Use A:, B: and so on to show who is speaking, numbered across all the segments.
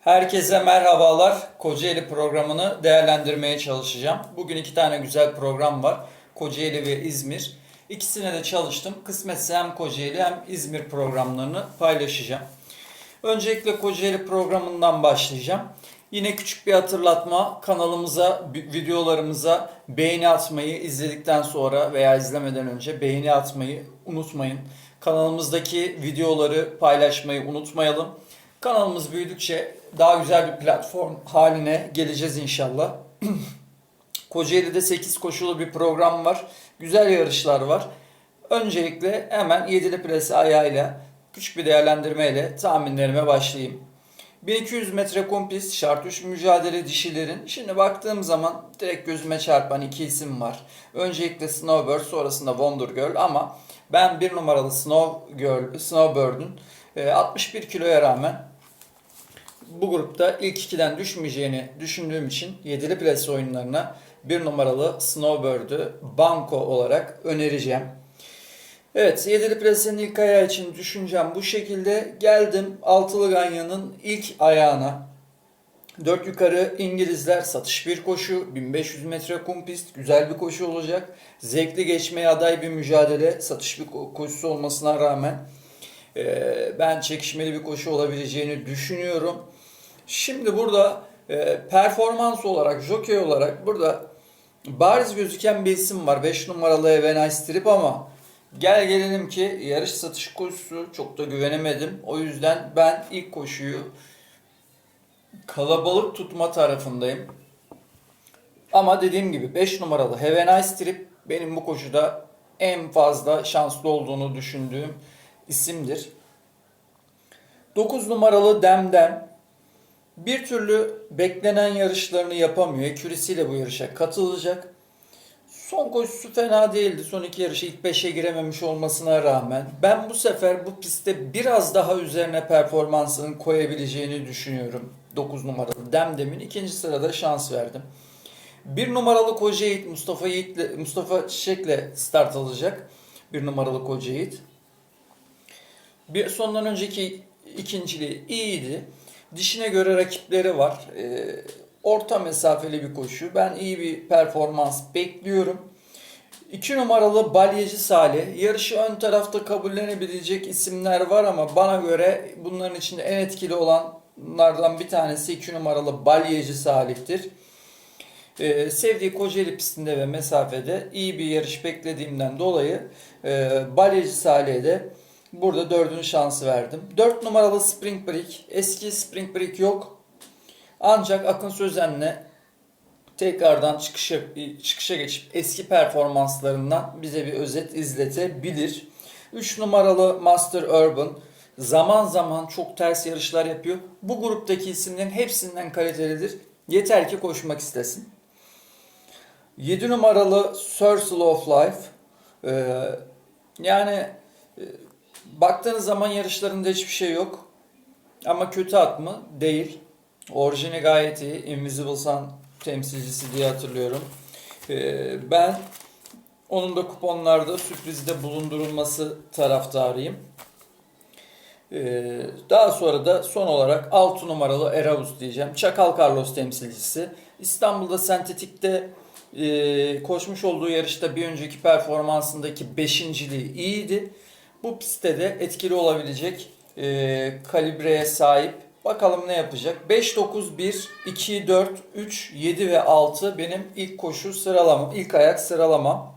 A: Herkese merhabalar. Kocaeli programını değerlendirmeye çalışacağım. Bugün iki tane güzel program var. Kocaeli ve İzmir. İkisine de çalıştım. Kısmetse hem Kocaeli hem İzmir programlarını paylaşacağım. Öncelikle Kocaeli programından başlayacağım. Yine küçük bir hatırlatma. Kanalımıza, videolarımıza beğeni atmayı izledikten sonra veya izlemeden önce beğeni atmayı unutmayın. Kanalımızdaki videoları paylaşmayı unutmayalım. Kanalımız büyüdükçe daha güzel bir platform haline geleceğiz inşallah. Kocaeli'de 8 koşulu bir program var. Güzel yarışlar var. Öncelikle hemen 7'li plase ayağıyla küçük bir değerlendirmeyle tahminlerime başlayayım. 1200 metre kompis şart 3 mücadele dişilerin. Şimdi baktığım zaman direkt gözüme çarpan iki isim var. Öncelikle Snowbird sonrasında Wonder Girl ama ben bir numaralı Snow Girl, Snowbird'ün e, 61 kiloya rağmen bu grupta ilk ikiden düşmeyeceğini düşündüğüm için 7'li plas oyunlarına bir numaralı Snowbird'ü banko olarak önereceğim. Evet 7'li plasın ilk ayağı için düşüneceğim bu şekilde. Geldim altılı ganyanın ilk ayağına. 4 yukarı İngilizler satış bir koşu 1500 metre kum pist güzel bir koşu olacak. Zevkli geçmeye aday bir mücadele satış bir ko- koşusu olmasına rağmen ben çekişmeli bir koşu olabileceğini düşünüyorum. Şimdi burada e, performans olarak, jockey olarak burada bariz gözüken bir isim var. 5 numaralı Evenay Strip ama gel gelelim ki yarış satış koşusu çok da güvenemedim. O yüzden ben ilk koşuyu kalabalık tutma tarafındayım. Ama dediğim gibi 5 numaralı Have a Nice Trip benim bu koşuda en fazla şanslı olduğunu düşündüğüm isimdir. 9 numaralı Demdem bir türlü beklenen yarışlarını yapamıyor. Ekürisiyle bu yarışa katılacak. Son koşusu fena değildi. Son iki yarışı ilk 5'e girememiş olmasına rağmen ben bu sefer bu pistte biraz daha üzerine performansının koyabileceğini düşünüyorum. 9 numaralı Demdem'in ikinci sırada şans verdim. Bir numaralı Koca Yiğit Mustafa Yiğit'le Mustafa Çiçek'le start alacak. Bir numaralı Koca Yiğit. Bir sondan önceki ikinciliği iyiydi. Dişine göre rakipleri var. Ee, orta mesafeli bir koşu. Ben iyi bir performans bekliyorum. 2 numaralı Balyacı Salih. Yarışı ön tarafta kabullenebilecek isimler var ama bana göre bunların içinde en etkili olanlardan bir tanesi 2 numaralı Balyacı Salih'tir. Ee, sevdiği Kocaeli pistinde ve mesafede iyi bir yarış beklediğimden dolayı e, Balyacı Salih'e de burada dördüncü şansı verdim. 4 numaralı Spring Break. Eski Spring Break yok. Ancak Akın Sözen'le tekrardan çıkışa, çıkışa geçip eski performanslarından bize bir özet izletebilir. 3 numaralı Master Urban zaman zaman çok ters yarışlar yapıyor. Bu gruptaki isimlerin hepsinden kalitelidir. Yeter ki koşmak istesin. 7 numaralı Circle of Life. Ee, yani e, baktığınız zaman yarışlarında hiçbir şey yok. Ama kötü at mı? Değil. Orijini gayet iyi. Invisible Sun temsilcisi diye hatırlıyorum. Ee, ben onun da kuponlarda sürprizde bulundurulması taraftarıyım. Ee, daha sonra da son olarak 6 numaralı Erabus diyeceğim. Çakal Carlos temsilcisi. İstanbul'da sentetikte e, koşmuş olduğu yarışta bir önceki performansındaki beşinciliği iyiydi. Bu pistte de etkili olabilecek e, kalibreye sahip. Bakalım ne yapacak? 5, 9, 1, 2, 4, 3, 7 ve 6 benim ilk koşu sıralamam, ilk ayak sıralamam.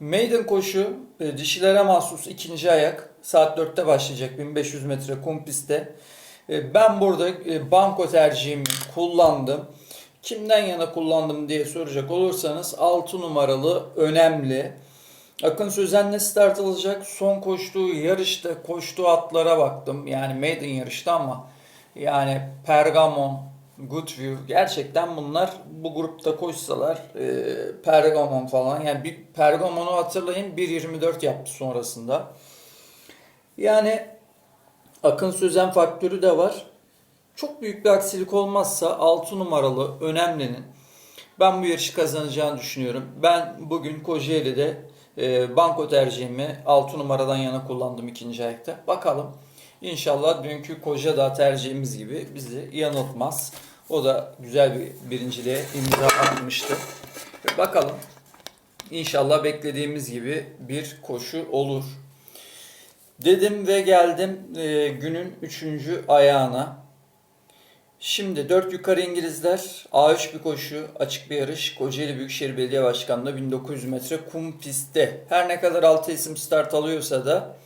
A: Maiden koşu e, dişilere mahsus ikinci ayak saat 4'te başlayacak 1500 metre kum pistte. E, Ben burada e, banko tercihimi kullandım. Kimden yana kullandım diye soracak olursanız 6 numaralı önemli. Akın Sözen'le start alacak. Son koştuğu yarışta koştuğu atlara baktım. Yani maiden yarışta ama yani Pergamon, Goodview gerçekten bunlar bu grupta koşsalar e, Pergamon falan yani bir Pergamon'u hatırlayın 1.24 yaptı sonrasında. Yani Akın Sözen faktörü de var. Çok büyük bir aksilik olmazsa 6 numaralı önemlinin ben bu yarışı kazanacağını düşünüyorum. Ben bugün Kocaeli'de e, banko tercihimi 6 numaradan yana kullandım ikinci ayakta. Bakalım İnşallah dünkü Kojada tercihimiz gibi bizi yanıltmaz. O da güzel bir birinciliğe imza atmıştı. Bakalım. İnşallah beklediğimiz gibi bir koşu olur. Dedim ve geldim e, günün üçüncü ayağına. Şimdi 4 yukarı İngilizler A3 bir koşu açık bir yarış Kocaeli Büyükşehir Belediye Başkanlığı 1900 metre kum pistte. Her ne kadar 6 isim start alıyorsa da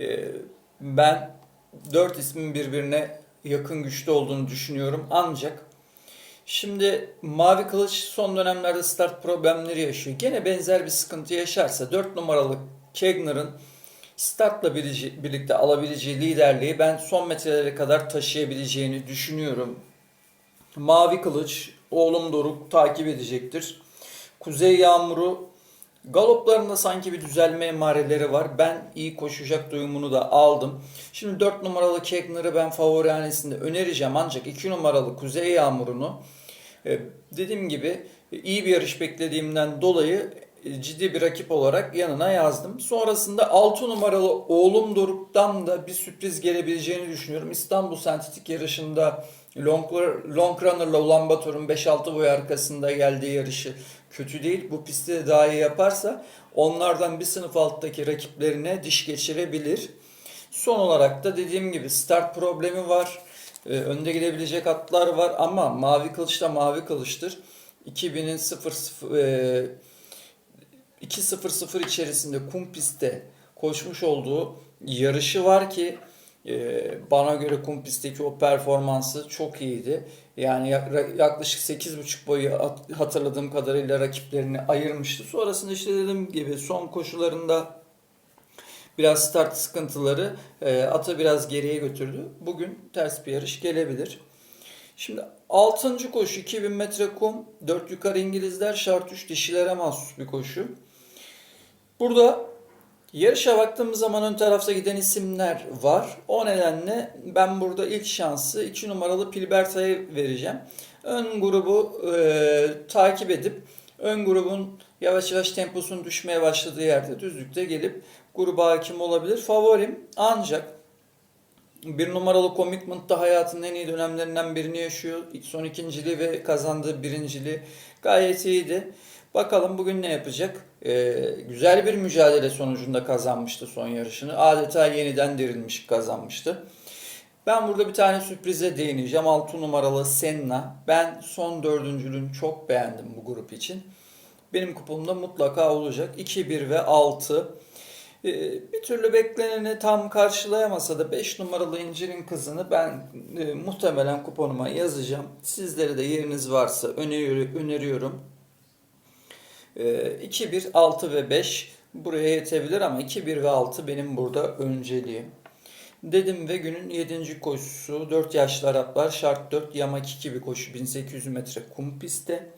A: e, ben 4 ismin birbirine yakın güçlü olduğunu düşünüyorum. Ancak şimdi Mavi Kılıç son dönemlerde start problemleri yaşıyor. Gene benzer bir sıkıntı yaşarsa 4 numaralı Kegner'ın startla birlikte alabileceği liderliği ben son metrelere kadar taşıyabileceğini düşünüyorum. Mavi Kılıç, oğlum Doruk takip edecektir. Kuzey Yağmuru galoplarında sanki bir düzelme emareleri var. Ben iyi koşacak duyumunu da aldım. Şimdi 4 numaralı Kegner'ı ben favori hanesinde önereceğim. Ancak 2 numaralı Kuzey Yağmuru'nu e, dediğim gibi iyi bir yarış beklediğimden dolayı ciddi bir rakip olarak yanına yazdım. Sonrasında 6 numaralı oğlum Doruk'tan da bir sürpriz gelebileceğini düşünüyorum. İstanbul Sentetik yarışında Long, long Runner'la Ulan Bator'un 5-6 boy arkasında geldiği yarışı kötü değil. Bu pistte de daha iyi yaparsa onlardan bir sınıf alttaki rakiplerine diş geçirebilir. Son olarak da dediğim gibi start problemi var. Ee, önde gidebilecek atlar var ama mavi kılıç da mavi kılıçtır. 2000'in 00 e, 2.00 içerisinde kum pistte koşmuş olduğu yarışı var ki e, bana göre kum pistteki o performansı çok iyiydi. Yani yak- yaklaşık 8.5 boyu hat- hatırladığım kadarıyla rakiplerini ayırmıştı. Sonrasında işte dediğim gibi son koşularında biraz start sıkıntıları e, atı biraz geriye götürdü. Bugün ters bir yarış gelebilir. Şimdi 6. koşu 2000 metre kum, 4 yukarı İngilizler, şart 3 dişilere mahsus bir koşu. Burada yarışa baktığımız zaman ön tarafta giden isimler var. O nedenle ben burada ilk şansı 2 numaralı Pilberta'ya vereceğim. Ön grubu e, takip edip ön grubun yavaş yavaş temposunun düşmeye başladığı yerde düzlükte gelip gruba hakim olabilir. Favorim ancak bir numaralı Commitment'ta hayatının en iyi dönemlerinden birini yaşıyor. Son ikinciliği ve kazandığı birinciliği gayet iyiydi. Bakalım bugün ne yapacak? Ee, güzel bir mücadele sonucunda kazanmıştı son yarışını. Adeta yeniden dirilmiş kazanmıştı. Ben burada bir tane sürprize değineceğim. 6 numaralı Senna. Ben son dördüncülüğünü çok beğendim bu grup için. Benim kupamda mutlaka olacak. 2, 1 ve 6. Ee, bir türlü bekleneni tam karşılayamasa da 5 numaralı İncir'in kızını ben e, muhtemelen kuponuma yazacağım. Sizlere de yeriniz varsa öneri- öneriyorum. Ee, 2, 1, 6 ve 5 buraya yetebilir ama 2, 1 ve 6 benim burada önceliğim. Dedim ve günün 7. koşusu 4 yaşlı Araplar şart 4 yamak 2 bir koşu 1800 metre kum pistte.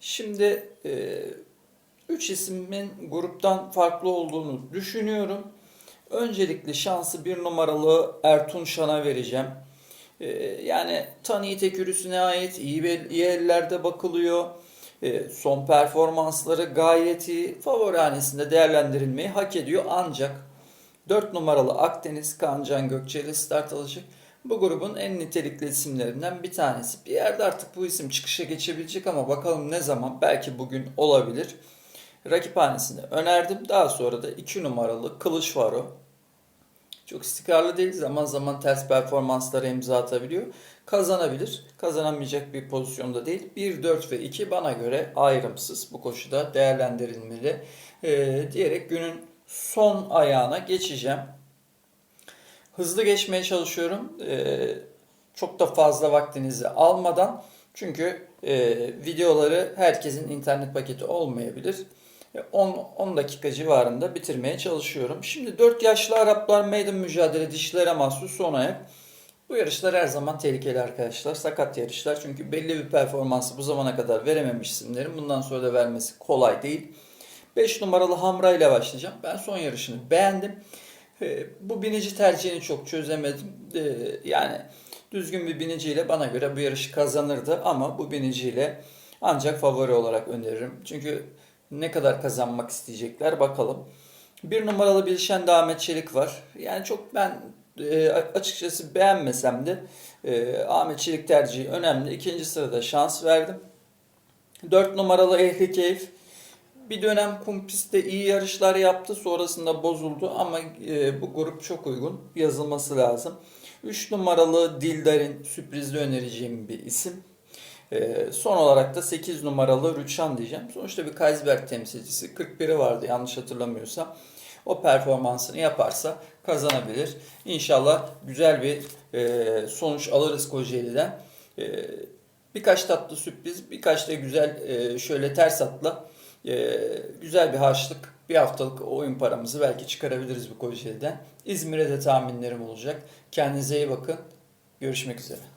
A: Şimdi 3 ismin gruptan farklı olduğunu düşünüyorum. Öncelikle şansı bir numaralı Ertun Şan'a vereceğim. Ee, yani Tani Tekürüsü'ne ait iyi, iyi ellerde bakılıyor. Ee, son performansları gayet iyi. Favori hanesinde değerlendirilmeyi hak ediyor. Ancak 4 numaralı Akdeniz Kancan Gökçeli start alacak. Bu grubun en nitelikli isimlerinden bir tanesi. Bir yerde artık bu isim çıkışa geçebilecek ama bakalım ne zaman? Belki bugün olabilir. Rakip hanesinde önerdim. Daha sonra da 2 numaralı Kılıç Varo. Çok istikrarlı değil. Zaman zaman ters performanslara imza atabiliyor. Kazanabilir. Kazanamayacak bir pozisyonda değil. 1, 4 ve 2 bana göre ayrımsız. Bu koşuda değerlendirilmeli. Ee, diyerek günün son ayağına geçeceğim. Hızlı geçmeye çalışıyorum. Ee, çok da fazla vaktinizi almadan. Çünkü e, videoları herkesin internet paketi olmayabilir. E, 10, 10 dakika civarında bitirmeye çalışıyorum. Şimdi 4 yaşlı Araplar meydan mücadele dişlere mahsus son ayak. Bu yarışlar her zaman tehlikeli arkadaşlar. Sakat yarışlar. Çünkü belli bir performansı bu zamana kadar verememiş isimlerin bundan sonra da vermesi kolay değil. 5 numaralı Hamra ile başlayacağım. Ben son yarışını beğendim. E, Bu binici tercihini çok çözemedim. E, Yani düzgün bir biniciyle bana göre bu yarışı kazanırdı ama bu biniciyle ancak favori olarak öneririm. Çünkü ne kadar kazanmak isteyecekler bakalım. Bir numaralı Bilşen Ahmet Çelik var. Yani çok ben e, açıkçası beğenmesem de e, Ahmet Çelik tercihi önemli. İkinci sırada şans verdim. 4 numaralı Ehli Keyif bir dönem kum pistte iyi yarışlar yaptı. Sonrasında bozuldu ama e, bu grup çok uygun. Yazılması lazım. 3 numaralı Dildar'in sürprizli önereceğim bir isim. E, son olarak da 8 numaralı Rüçhan diyeceğim. Sonuçta bir Kaysberg temsilcisi. 41'i vardı yanlış hatırlamıyorsam. O performansını yaparsa kazanabilir. İnşallah güzel bir e, sonuç alırız Kocaeli'den. E, birkaç tatlı sürpriz, birkaç da güzel e, şöyle ters atla e, güzel bir harçlık, bir haftalık oyun paramızı belki çıkarabiliriz bu Kocaeli'den. İzmir'e de tahminlerim olacak. Kendinize iyi bakın. Görüşmek üzere.